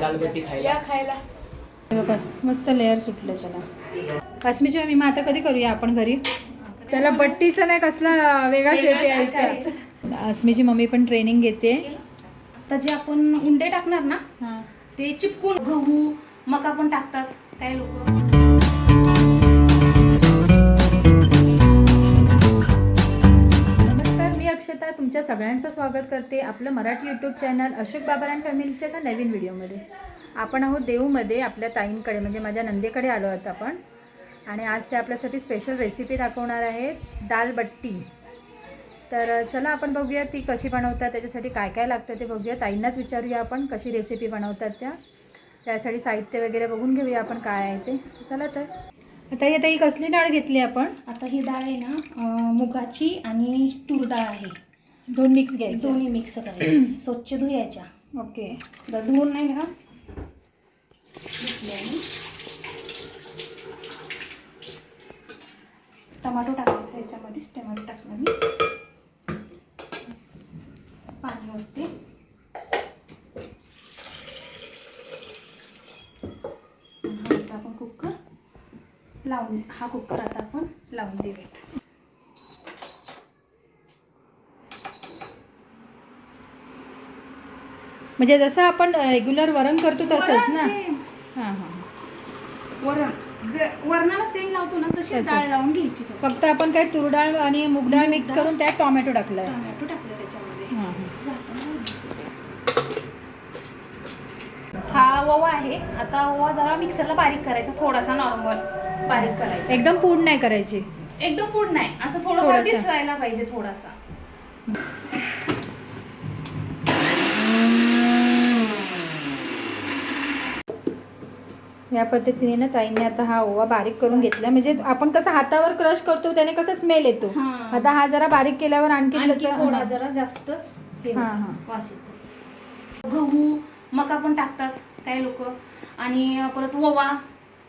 दालबट्टी खायला. या खायला. बघा मस्त लेअर सुटलं त्याला. काश्मीरची मम्मी मग आता कधी करूया आपण घरी? त्याला बट्टीचं नाही कसला वेगळा शेप यायचा. अस्मीची मम्मी पण ट्रेनिंग घेते. आता जे आपण उंडे टाकणार ना ते चिपकून गहू मका पण टाकतात काही लोक. अक्षता तुमच्या सगळ्यांचं स्वागत करते आपलं मराठी यूट्यूब चॅनल अशोक बाबारान फॅमिलीच्या एका नवीन व्हिडिओमध्ये. आपण आहोत देऊमध्ये आपल्या ताईंकडे म्हणजे माझ्या नंदेकडे आलो आहोत आपण. आणि आज ते आपल्यासाठी स्पेशल रेसिपी दाखवणार आहेत दाल बट्टी. तर चला आपण बघूया ती कशी बनवतात त्याच्यासाठी काय काय लागतं ते बघूया. ताईंनाच विचारूया आपण कशी रेसिपी बनवतात त्या. त्यासाठी साहित्य वगैरे बघून घेऊया आपण काय आहे ते. चला तर. आता ही आता ही कसली डाळ घेतली आपण? आता ही डाळ आहे ना मुगाची आणि तूर डाळ आहे. दोन मिक्स घ्यायचे. दोन्ही मिक्स करायचे. स्वच्छ धुयाच्या ओके धुवून नाही धुतल्याने. टमाटो टाकायचा याच्यामध्येच. टमाटो टाकला मी पाणी होते आता आपण कुकर लावून हा कुकर आता आपण लावून देऊयात म्हणजे जसं आपण रेग्युलर वरण करतो तसंच ना. हां हां वरण जे वरणाला सेम लावतो ना तशी तसंच. डाळ लावून घ्यायची फक्त. फक्त आपण काय तूर डाळ आणि मूग डाळ मिक्स मूग डाळ. करून त्यात टोमॅटो टाकलाय टोमॅटो टाकलं त्याच्यामध्ये हां हां. हा ओवा आहे आता ओवा जरा मिक्सरला बारीक करायचा थोडासा नॉर्मल बारीक करायचा. एकदम पूड नाही करायची. एकदम पूड नाही. असं थोडं थोडंसं. दिसायला पाहिजे थोडासा. या पद्धतीने ना ताईने आता हा ओवा बारीक करून घेतला. म्हणजे आपण कसं हातावर क्रश करतो त्याने कसं स्मेल येतो. आता हा जरा बारीक केल्यावर आणखी थोडा. जरा जास्तच गहू मका पण टाकतात काही लोक. आणि परत ओवा.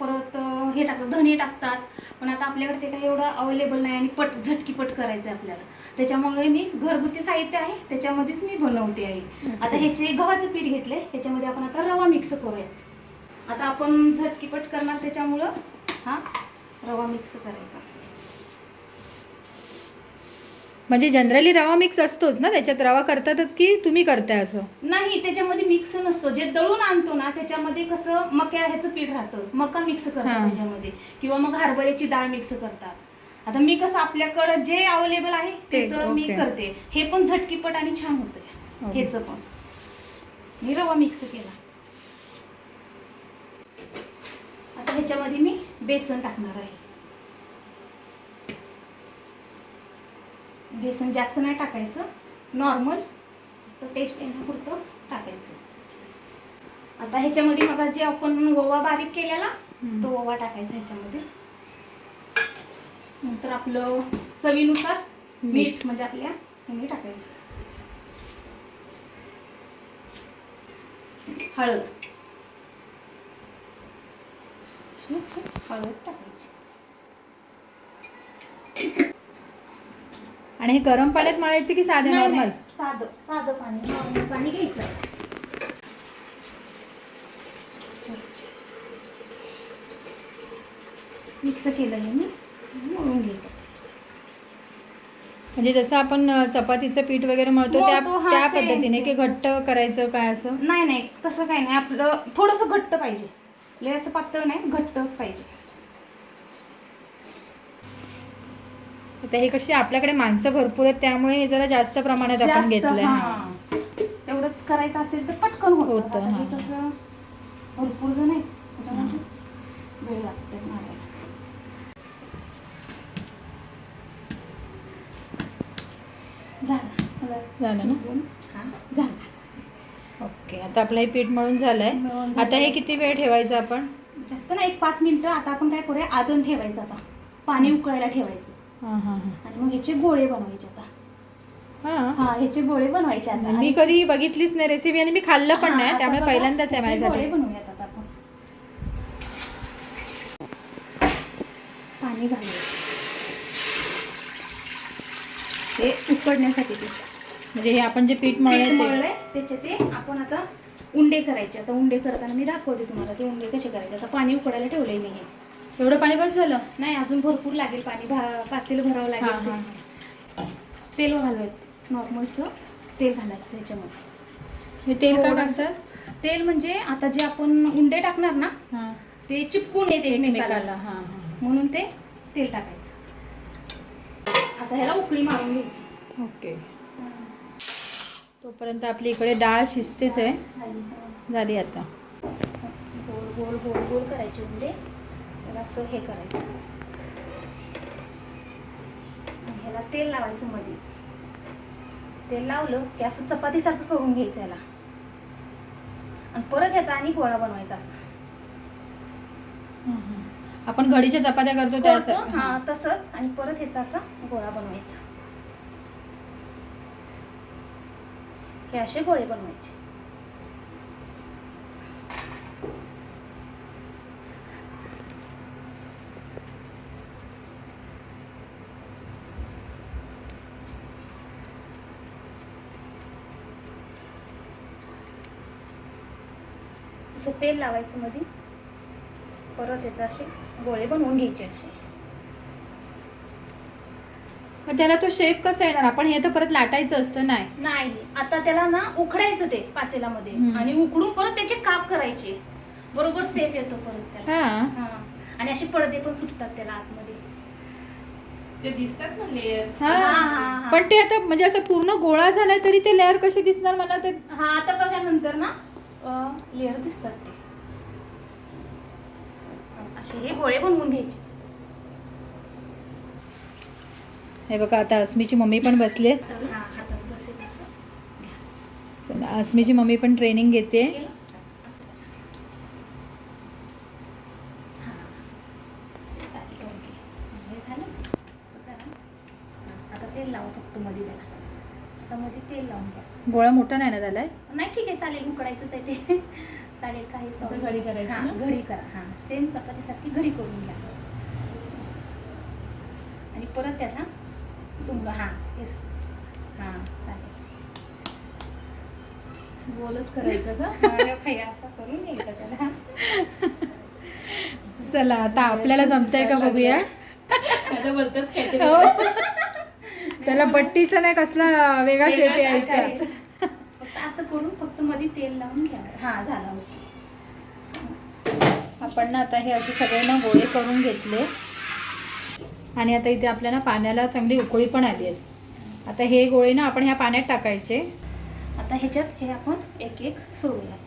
परत हे टाकतात धने टाकतात. पण आता आपल्याकडे ते काही एवढं अवेलेबल नाही आणि पट झटकीपट करायचं आहे आपल्याला. त्याच्यामुळे मी घरगुती साहित्य आहे त्याच्यामध्येच मी बनवते आहे. आता ह्याचे गव्हाचं पीठ घेतलंय त्याच्यामध्ये आपण आता रवा मिक्स करूया. आता आपण झटकीपट करणार त्याच्यामुळं हा रवा मिक्स करायचा. म्हणजे जनरली रवा मिक्स असतोच ना त्याच्यात? रवा करतातच की तुम्ही करताय असं? नाही त्याच्यामध्ये मिक्स नसतो. जे दळून आणतो ना त्याच्यामध्ये कसं मक्या ह्याचं पीठ राहतं. मका मिक्स हा. करतात त्याच्यामध्ये. किंवा मग हरभऱ्याची डाळ मिक्स करतात. आता मी कसं आपल्याकडं जे अवेलेबल आहे ते, त्याचं मी ओके. करते. हे पण झटकीपट आणि छान होतंय. ओके. ह्याचं पण. मी रवा मिक्स केला. आता ह्याच्यामध्ये मी बेसन टाकणार आहे. बेसन जास्त नाही टाकायचं. नॉर्मल तर टेस्ट येण्यापुरतं टाकायचं. आता ह्याच्यामध्ये मग जे आपण ओवा बारीक केलेला. तो ओवा टाकायचा ह्याच्यामध्ये. नंतर आपलं चवीनुसार मीठ. म्हणजे आपल्या ह्याने टाकायचं. हळद. हळद टाकायची. आणि हे गरम पाण्यात मळायचे की साधे नॉर्मल साधं साधं पाणी नॉर्मल पाणी घ्यायचं. मिक्स केलं हे मी मळून घ्यायचं. म्हणजे जसं आपण चपातीचं पीठ वगैरे मळतो त्या मळतो, हा, त्या same, पद्धतीने की. घट्ट करायचं काय असं? नाही नाही तसं काही नाही. आपलं थोडंसं घट्ट पाहिजे. लय असं पातळ नाही घट्टच पाहिजे. आता हे कशी आपल्याकडे माणसं भरपूर आहेत त्यामुळे हे जरा जास्त प्रमाणात आपण जास्त, घेतलंय. हा. हां. तेवढंच करायचं असेल तर पटकन होतं. होतं, आता हे. हा. कसं भरपूर जण आहे त्याच्यामुळे वेळ लागते मारायला झालं. मला झालं ना? चिपळून, हा, झालं. ओके आता आपलं हे पीठ मळून झालंय. आता हे. किती वेळ ठेवायचं आपण? जास्त ना एक पाच मिनिटं. आता आपण काय करूया आदन ठेवायचं आता. पाणी उकळायला ठेवायचं. आणि मग ह्याचे गोळे बनवायचे आता. हां? ह्याचे गोळे बनवायचे आता. मी कधी बघितलीच नाही रेसिपी आणि मी खाल्लं पण नाही त्यामुळे पहिल्यांदाच आहे ह्याचे गोळे बनवूयात आता आपण. पाणी घालूया. हे उकडण्यासाठी ते म्हणजे हे आपण जे पीठ मळलंय ते. मळलंय त्याचे ते आपण आता उंडे करायचे. आता उंडे करताना मी दाखवते तुम्हाला ते उंडे कसे करायचे. आता पाणी उकडायला ठेवलंय मी हे. एवढं पाणी बस झालं? नाही अजून भरपूर लागेल पाणी. भा पातेलं भरावं लागेल हां. तेल घालवायचं नॉर्मलचं तेल घालायचं ह्याच्यामध्ये हे तेल काय थोडंसं. टाकतात तेल म्हणजे आता जे आपण उंडे टाकणार ना हां. ते चिपकून येते एकमेकाला. एकमेकाला. हां हां म्हणून ते तेल टाकायचं. आता ह्याला उकळी मारून घ्यायची. ओके. तोपर्यंत आपली इकडे डाळ शिजतेच आहे. झाली. झाली आता. गोल गोल गोल गोल करायचे उंडे. त्याला असं हे करायचं. ह्याला तेल लावायचं मध्ये. तेल लावलं की असं चपातीसारखं करून घ्यायचं ह्याला. आणि परत ह्याचा आणि गोळा बनवायचा असा. आपण घडीच्या चपात्या करतो त्या हा तसंच. आणि परत ह्याचा असा गोळा बनवायचा. हे असे गोळे बनवायचे. असं तेल लावायचं मध्ये परत याचे असे गोळे बनवून घ्यायचे असे. मग त्याला तो शेप कसा येणार? आपण हे तर परत लाटायचं असतं नाही? नाही. आता त्याला ना उकडायचं ते पातेलामध्ये हम्म. आणि उकडून परत त्याचे काप करायचे. बरोबर सेफ येतो परत त्याला. हा. हा. आणि असे पडदे पण सुटतात त्याला आतमध्ये. ते दिसतात ना लेयर्स हा. हा, हा, हा. पण ते आता म्हणजे असं पूर्ण गोळा झाला तरी ते लेअर कसे दिसणार मला ते? हा आता बघा नंतर ना. लेअर दिसतात ते. असे हे गोळे बनवून घ्यायचे. हे बघा आता अस्मीची मम्मी पण बसली हा अस्मीची मम्मी पण ट्रेनिंग घेते. गोळा मोठा नाही ना झालाय? नाही ठीक चालेल उकडायचंच आहे ते. चालेल काही problem घडी करायची हा? घडी करा. हां सेम चपातीसारखी घडी करून घ्या. आणि परत त्याला तुमलं हां तेच हां चालेल. गोलच करायचं का? हा, काही असं करून घ्यायचं त्याला. चला आता आपल्याला जमतंय का बघूया? हो. त्याला बट्टीचा नाही कसला वेगळा शेप यायचा फक्त असं करून फक्त मध्ये तेल लावून घ्या. हां झालं. आपण ना आता हे असे सगळे ना गोळे करून घेतले. आणि आता इथे आपल्याला पाण्याला चांगली उकळी पण आली आहे. आता हे गोळे ना आपण ह्या पाण्यात टाकायचे. आता ह्याच्यात हे आपण एक एक सोडूयात.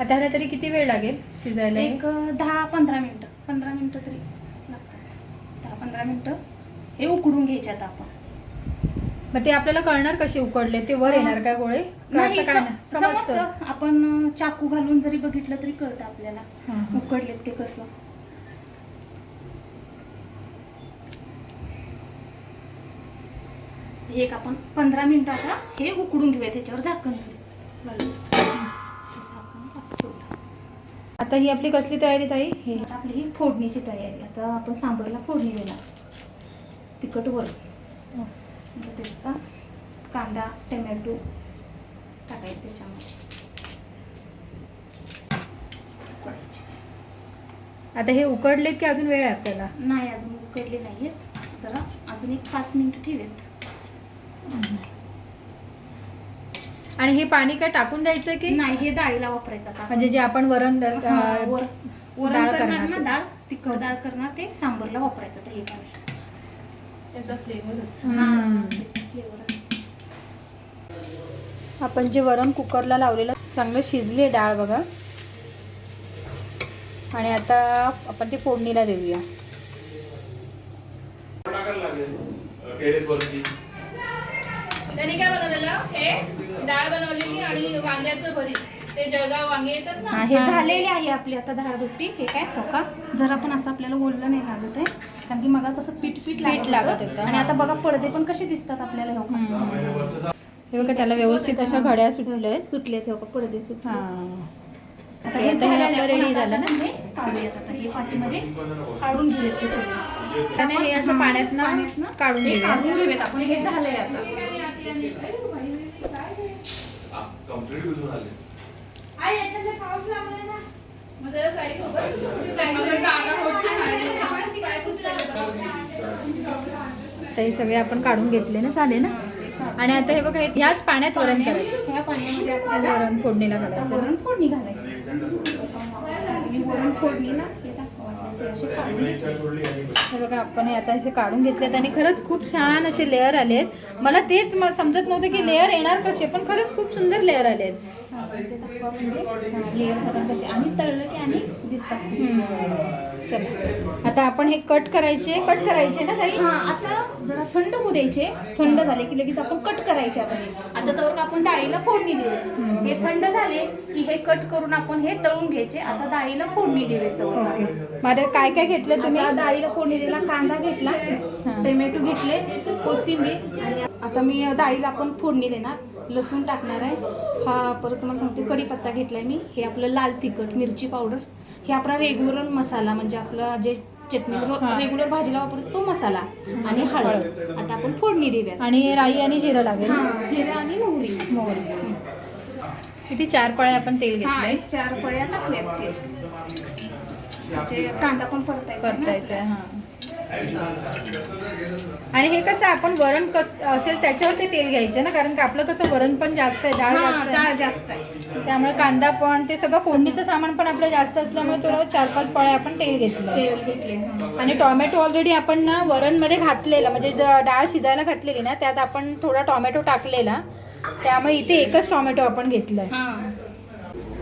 आता ह्याला तरी किती वेळ लागेल शिजायला? एक दहा पंधरा मिनटं. पंधरा मिनटं तरी लागतात. दहा पंधरा मिनटं हे उकडून घ्यायचे आता आपण. मग ते आपल्याला कळणार कसे उकडले ते वर येणार गोळे? नाही काय नाही? समजतं. आपण चाकू घालून जरी बघितलं तरी कळतं आपल्याला हा. उकडलेत ते कसं. हे एक आपण पंधरा मिनिटं आता हे उकडून घेऊया त्याच्यावर झाकण ठेवू. आता ही आपली कसली तयारी ताई? हे. आता आपली ही फोडणीची तयारी. आता आपण सांबरला फोडणी देणार. तिखट वर त्याचा कांदा टमॅटो टाकायचं त्याच्यामध्ये. आता हे उकडलेत की अजून वेळ आहे आपल्याला नाही अजून उकडले नाहीयेत जरा अजून एक पाच मिनिटं ठेवेत आणि हे पाणी काय टाकून द्यायचं की नाही हे डाळीला वापरायचं आता. म्हणजे जे आपण वरण वरण करणार ना ते. डाळ तिखट डाळ करणार ते सांबरला वापरायचं हे पाणी त्याचा फ्लेवर आपण जे वरण कुकरला लावलेलं चांगलं शिजली आहे डाळ बघा. आणि आता आपण ती फोडणीला देऊया. त्यांनी काय बनवलेलं? हे डाळ बनवलेली आणि वांग्याचं भरीत. ते जळगाव वांगे येतात हा ना? हे हा. झालेले आहे आपली आता डाळ भट्टी हे काय हो का जरा पण असं आपल्याला ओललं नाही लागत आहे. कारण की मग कसं पीठ पीठ लागत लागत होतं, आणि. आता बघा पडदे पण कसे दिसतात आपल्याला हो का हे बघा त्याला व्यवस्थित अशा घड्या सुटल्या आहेत. सुटलेत हो का पडदे सुटले. हा. आता हे आता हे झालेलं आपलं आहे. ready पण आता झालं ना? आपण हे काढूयात आता हे पाटीमध्ये काढून घेऊयात ते सगळं. त्याने हे असं पाण्यातनं पाण्यातनं काढून हे. काढून घेऊयात आपण हे झालंय आता. हे सगळे आपण काढून घेतले ना झाले ना? आणि आता हे बघा हे- ह्याच पाण्यात वरण करायचं. ह्या पाण्यामध्ये आपल्याला वरण फोडणीला घालायचं. वरण फोडणी घालायची. वरण फोडणीला हे असे काढून हे बघा आपण हे आता असे काढून घेतलेत आणि खरंच खूप छान असे लेअर आलेत. मला तेच समजत नव्हतं की लेअर येणार कसे पण खरंच खूप सुंदर लेअर आलेत. हा, म्हणजे लेअर करून कसे. आणि तळलं की आणि दिसतात. चला. आता आपण हे कट करायचे. कट करायचे ना ताई? हा आता जरा थंड होऊ द्यायचे. थंड झाले की लगेच आपण कट करायचे आता हे. आता तर आपण डाळीला फोडणी देऊ हे थंड झाले की हे कट करून आपण हे तळून घ्यायचे. आता डाळीला फोडणी देऊ तळून ओके. माझं काय काय घेतलं तुम्ही? डाळीला फोडणी दिला कांदा घेतला टोमॅटो घेतले कोथिंबीर आणि आता मी डाळीला आपण फोडणी देणार. लसूण टाकणार आहे. हा परत तुम्हाला सांगते कढीपत्ता घेतलाय मी. हे आपलं लाल तिखट मिरची पावडर. हे आपला रेग्युलर मसाला म्हणजे आपला जे चटणी. रेग्युलर भाजीला वापरतो तो मसाला आणि हळद. आता आपण फोडणी देऊयात. आणि राई आणि जिरं लागेल. हा जिरं आणि मोहरी. मोहरी. किती चार पळे आपण तेल हा घेतलंय? एक चार पळ्या टाकूयात ते. म्हणजे कांदा पण परतायचा ना. परतायचंय हा. आणि हे कसं आपण वरण कस असेल त्याच्यावर ते तेल घ्यायचे ना कारण की आपलं कसं वरण पण जास्त आहे डाळ जास्त आहे. डाळ जास्त आहे. त्यामुळे कांदा पण ते सगळं फोडणीचं सामान पण आपलं जास्त असल्यामुळे थोडं चार पाच पळे आपण तेल घेतलं. तेल घेतले. आणि टोमॅटो ऑलरेडी आपण ना वरणमध्ये घातलेला म्हणजे डाळ शिजायला घातलेली ना त्यात आपण थोडा टोमॅटो टाकलेला. त्यामुळे इथे एकच टोमॅटो आपण घेतलाय.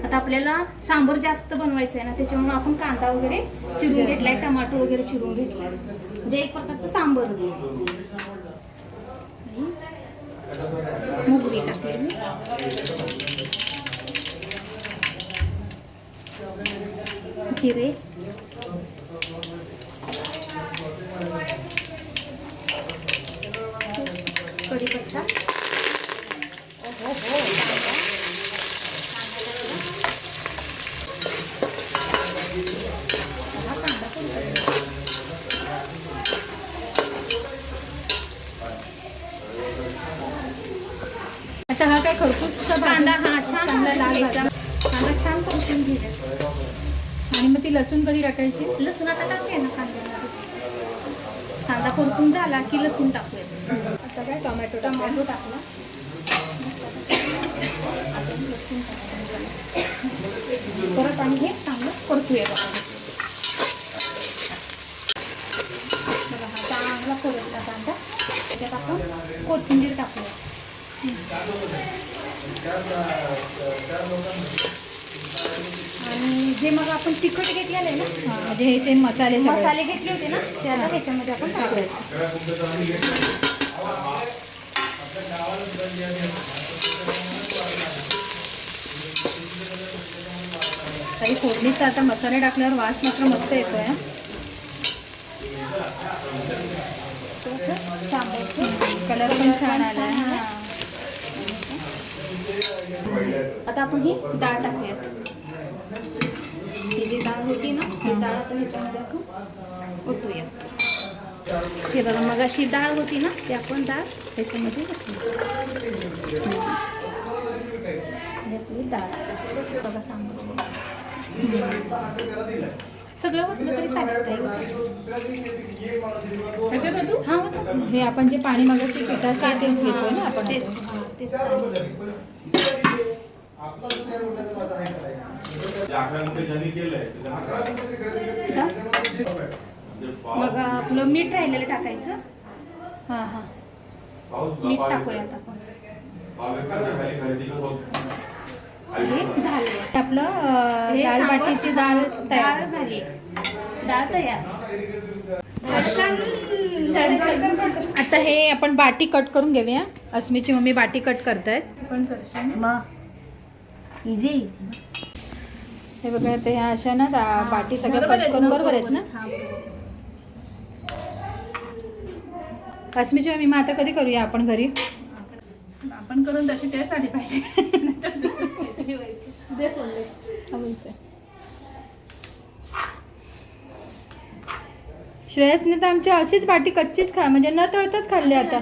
आता आपल्याला सांबर जास्त बनवायचं आहे ना त्याच्यामुळे आपण कांदा वगैरे चिरून घेतलाय टमाटो वगैरे चिरून घेतलाय. म्हणजे एक प्रकारचं सांबरच. आणि मोहरी टाकली मी. जिरे. कढीपत्ता हो हो कांदा आता हा काय खरपूसचा कांदा हा छान घ्यायचा. कांदा छान परतून घ्यायचा आणि मग ती लसूण कधी टाकायची? लसूण आता टाकूया ना कांद्यामध्ये. कांदा परतून झाला की लसूण टाकूया. आता काय टोमॅटो टमाटो टाकला. परत आणि हे चांगलं परतूया बघा. बघा हा चांगला परतला कांदा. त्याच्यात आपण कोथिंबीर टाकूया. आणि जे मग आपण तिखट घेतलेलं आहे ना हा, म्हणजे हे सेम मसाले सगळे. मसाले घेतले होते ना ते आता त्याच्यामध्ये आपण टाकूया काही फोडणीचा आता मसाले टाकल्यावर वास मात्र मस्त येतोय हा. थोडंसं सांबारचं कलर पण छान आलाय हा. आता आपण ही डाळ टाकूयात. ही जी डाळ होती ना ती डाळ आता ह्याच्यामध्ये आपण ओतूया हे बघा मग अशी डाळ होती ना ती आपण डाळ ह्याच्यामध्ये घातली ही आपली डाळ बघा सांबार सगळं होतलं तरी चालत आहे होतो हा होतं. हे आपण जे पाणी मगाशी पिठाचं आहे तेच घेतोय ना आपण. तेच. अकरा म्हणजे मग आपलं मीठ राहिलेलं टाकायचं. हा हा. मीठ टाकूया आता. हे झालं. आपलं दाल बाटीची डाळ डाळ तयार. झाली. डाळ तयार. आता हे आपण बाटी कट करून घेऊया. अस्मीची मम्मी बाटी कट करतायत. पण करशील ना? इझी हे बघा ते ह्या अशा ना दा- बाटी सगळं बरोबर कट आहेत करून ना, बरोबर आहेत ना. अस्मीची मम्मी मग आता कधी करूया आपण घरी? आपण करून तशी त्यासाठी पाहिजे. श्रेयसने तर आमची अशीच बाटी कच्चीच खा म्हणजे न तळताच खाल्ली आता.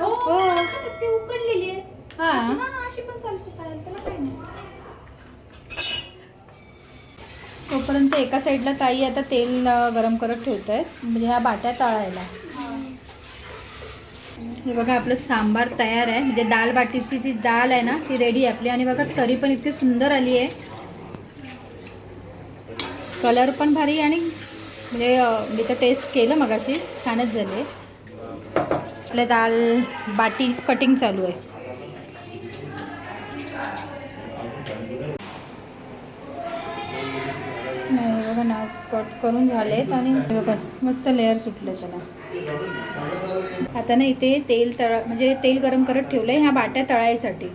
हो हो. खातात ते उकडलेली आहे. हा. अशी पण चालते त्याला काही नाही. तोपर्यंत एका साईडला ताई आता तेल अं, गरम करत ठेवत आहेत म्हणजे ह्या बाट्या तळायला. हे बघा आपलं सांबार तयार आहे. म्हणजे दाल बाटीची जी डाळ आहे ना ती रेडी आहे आपली. आणि बघा तरी पण इतकी सुंदर आली आहे. कलर पण भारी आणि म्हणजे अं, मी तर टेस्ट केलं मगाशी. छानच झाले आपल्या दाल बाटी कटिंग चालू आहे. नाही बघा ना कट करून झालेत आणि बघा मस्त लेअर सुटले त्याला. आता ना इथे तेल तळ म्हणजे तेल गरम करत ठेवलं आहे ह्या बाट्या तळायसाठी.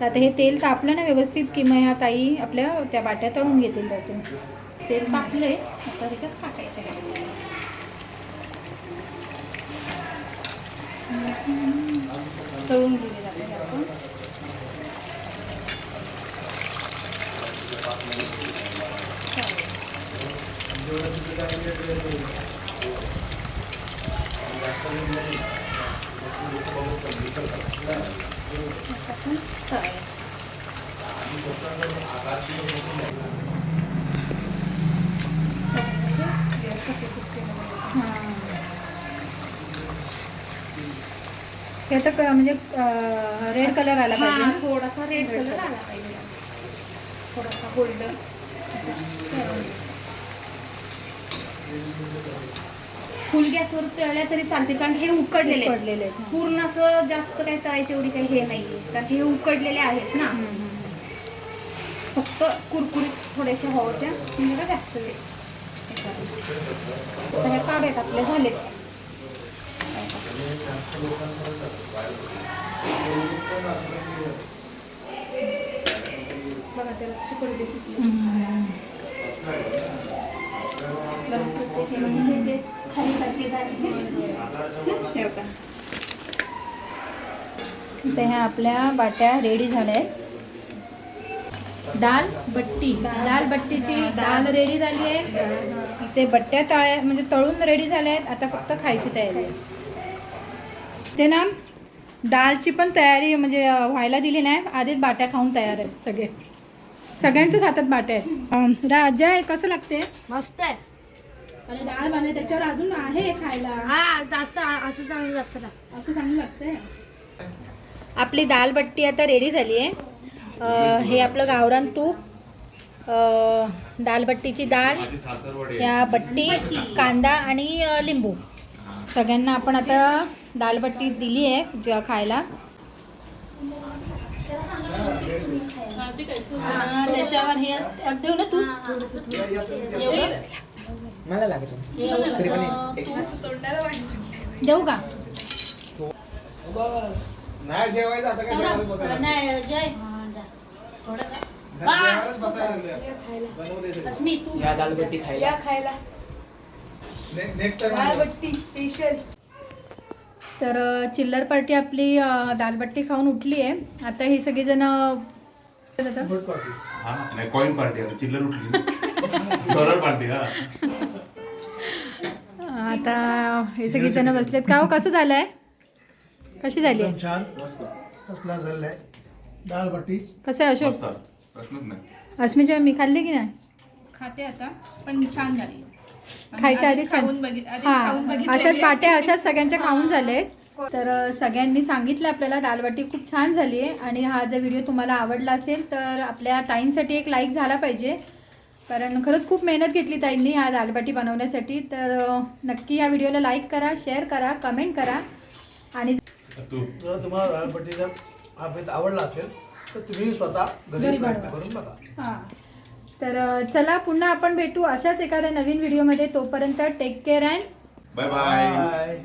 तर आता हे तेल तापलं ना व्यवस्थित की मग ह्या ताई आपल्या त्या बाट्या तळून घेतील त्यातून. तेल तापलं आहे आता ह्याच्यात टाकायचं Mm-hmm. क- म्हणजे रेड कलर आला पाहिजे हा, ना? थोडासा रेड कलर. आला पाहिजे. थोडासा गोल्ड फुल गॅसवर तळल्या तरी चालते कारण हे उकडलेले आहेत. उकडलेले आहेत, हा. पूर्ण असं जास्त काही तळायची एवढी काही हे नाहीये. कारण हे उकडलेले आहेत ना. फक्त कुरकुरीत थोड्याशा होत्या. म्हणजे जास्त वेळ काढ्यात आपल्या झालेत. बघा झाले. तर ह्या आपल्या बाट्या रेडी झाल्या आहेत. दाल बट्टी. दाल बट्टीची दाल रेडी झाली आहे. ते बट्ट्या तळ्या म्हणजे तळून रेडी झाल्या आहेत. आता फक्त खायची तयारी आहे. ते ना दालची पण तयारी म्हणजे व्हायला दिली नाही. आधीच बाट्या खाऊन तयार आहेत सगळे. सगळ्यांच्याच हातात बाट्या आहेत. राजा आहे कसं लागते? मस्त आहे. आणि डाळ बनले त्याच्यावर अजून आहे खायला? हा जास्त असं चांगलं जास्त. असं चांगलं लागतंय? आपली दाल बट्टी आता रेडी झाली आहे. हे आपलं गावरान तूप दालबट्टीची डाळ या बट्टी कांदा आणि लिंबू. सगळ्यांना आपण आता दालबट्टी दिली आहे जेव्हा खायला. हा. हा, त्याच्यावर हे अस- देऊ ना तू? मला लागत. देऊ का? नाही जेवायचं आता काय? नाही जय. या दालबट्टी खायला. ने- नेक्स्ट टाइम तर चिल्लर पार्टी आपली दालबट्टी खाऊन उठली आहे आता ही सगळीजण हा कॉईन पार्टी आता चिल्लर उठली. डॉलर पार्टी हा. आता हे सगळीजण बसलेत. का हो कसं झालंय? कशी झाली आहे छान. डाळ बट्टी कसं आहे अशोक? मस्त. प्रश्नच नाही. अस्मीच्या मी खाल्ली की नाही? खाते आता पण छान झाली. खायच्या आधी हां अशाच. पाट्या अशाच सगळ्यांच्या खाऊन झाले. तर सगळ्यांनी सांगितलं आपल्याला दालबाटी खूप छान झाली आहे. आणि हा जर व्हिडिओ तुम्हाला आवडला असेल तर आपल्या ताईंसाठी एक लाईक झाला पाहिजे. कारण खरंच खूप मेहनत घेतली ताईंनी हा दालबाटी बनवण्यासाठी. तर नक्की या व्हिडिओला लाईक करा शेअर करा कमेंट करा. आणि तुम्हाला बेत आवडला असेल तर तुम्ही स्वतः घरी. करून बघा. हां. तर चला पुन्हा आपण भेटू अशाच एखाद्या नवीन व्हिडिओमध्ये. तोपर्यंत take care and bye bye